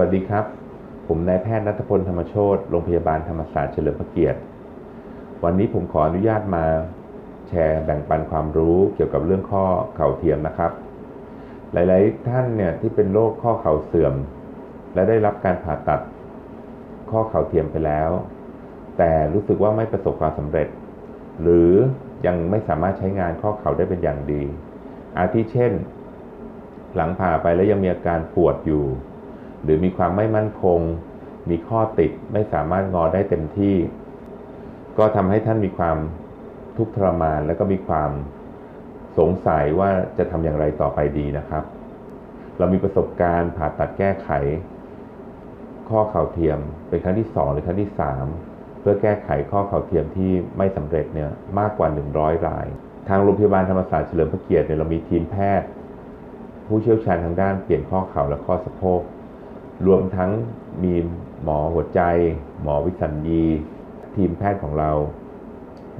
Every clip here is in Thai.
วัสดีครับ ผมนายแพทย์นัทพลธรรมโชตโรงพยาบาลธรรมศาสตร์เฉลิมพระเกียรติ วันนี้ผมขออนุญาตมาแชร์แบ่งปันความรู้เกี่ยวกับเรื่องข้อเข่าเทียมนะครับ หลาย ๆ ท่านเนี่ยที่เป็นโรคข้อเข่าเสื่อม และได้รับการผ่าตัดข้อเข่าเทียมไปแล้ว แต่รู้สึกว่าไม่ประสบความสำเร็จ หรือยังไม่สามารถใช้งานข้อเข่าได้เป็นอย่างดี อาทิเช่น หลังผ่าไปแล้วยังมีอาการปวดอยู่ หรือมีความไม่มั่นคง มีข้อติดไม่สามารถงอได้เต็มที่ ก็ทำให้ท่านมีความทุกข์ทรมาน และก็มีความสงสัยว่าจะทำอย่างไรต่อไปดีนะครับ เรามีประสบการณ์ผ่าตัดแก้ไข ข้อเข่าเทียมเป็นครั้งที่2หรือครั้งที่ 3 เพื่อแก้ไขข้อเข่าเทียมที่ไม่สำเร็จเนี่ยมากกว่า 100 ราย ทางโรงพยาบาลธรรมศาสตร์เฉลิมพระเกียรติเนี่ยเรามีทีมแพทย์ ผู้เชี่ยวชาญทางด้านเปลี่ยนข้อเข่าและข้อสะโพก รวมทั้งมีหมอหัวใจ หมอวิสัญญี ทีมแพทย์ของเรา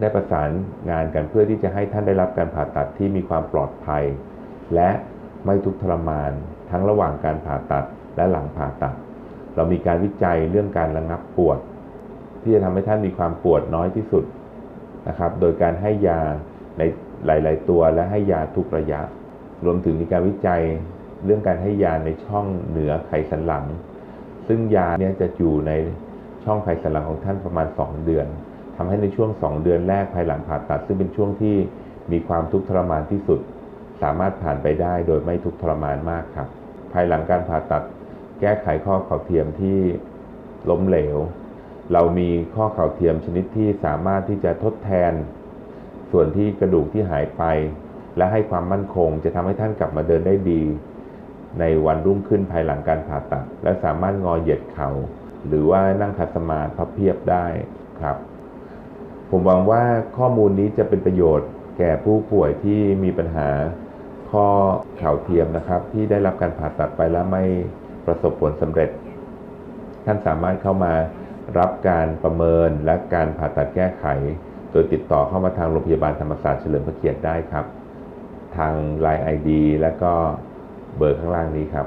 ได้ประสานงานกันเพื่อที่จะให้ท่านได้รับการผ่าตัดที่มีความปลอดภัย และไม่ทุกข์ทรมาน ทั้งระหว่างการผ่าตัดและหลังผ่าตัด เรามีการวิจัยเรื่องการระงับปวด ที่จะทำให้ท่านมีความปวดน้อยที่สุดนะครับ โดยการให้ยาในหลาย ๆ ตัวและให้ยาทุกระยะ รวมถึงมีการวิจัย เรื่องการให้ยาในช่องเหนือไขสันหลัง ซึ่งยาเนี่ยจะอยู่ในช่องไขสันหลังของท่านประมาณ 2 เดือนทำให้ในช่วง 2 เดือนแรกภายหลังผ่าตัด ซึ่งเป็นช่วงที่มีความทุกข์ทรมานที่สุด สามารถผ่านไปได้โดยไม่ทุกข์ทรมานมากครับ ภายหลังการผ่าตัดแก้ไขข้อเข่าเทียมที่ล้มเหลว เรามีข้อเข่าเทียมชนิดที่สามารถที่จะทดแทน ส่วนที่กระดูกที่หายไป และให้ความมั่นคงจะทำให้ท่านกลับมาเดินได้ดี ในวันรุ่งขึ้นภายหลังการผ่าตัด และสามารถงอเหยียดเขา่าหรือว่านั่งคัดสมาธิพับเพียบได้ครับ ผมหวังว่าข้อมูลนี้จะเป็นประโยชน์แก่ผู้ป่วยที่มีปัญหาข้อเข่าเทียมนะครับ ที่ได้รับการผ่าตัดไปแล้วไม่ประสบผลสำเร็จ ท่านสามารถเข้ามารับการประเมินและการผ่าตัดแก้ไข โดยติดต่อเข้ามาทางโรงพยาบาลธรรมศาสตร์เฉลิมพระเกียรติได้ครับ ทาง Line ID และก็ เบอร์ข้างล่างนี้ครับ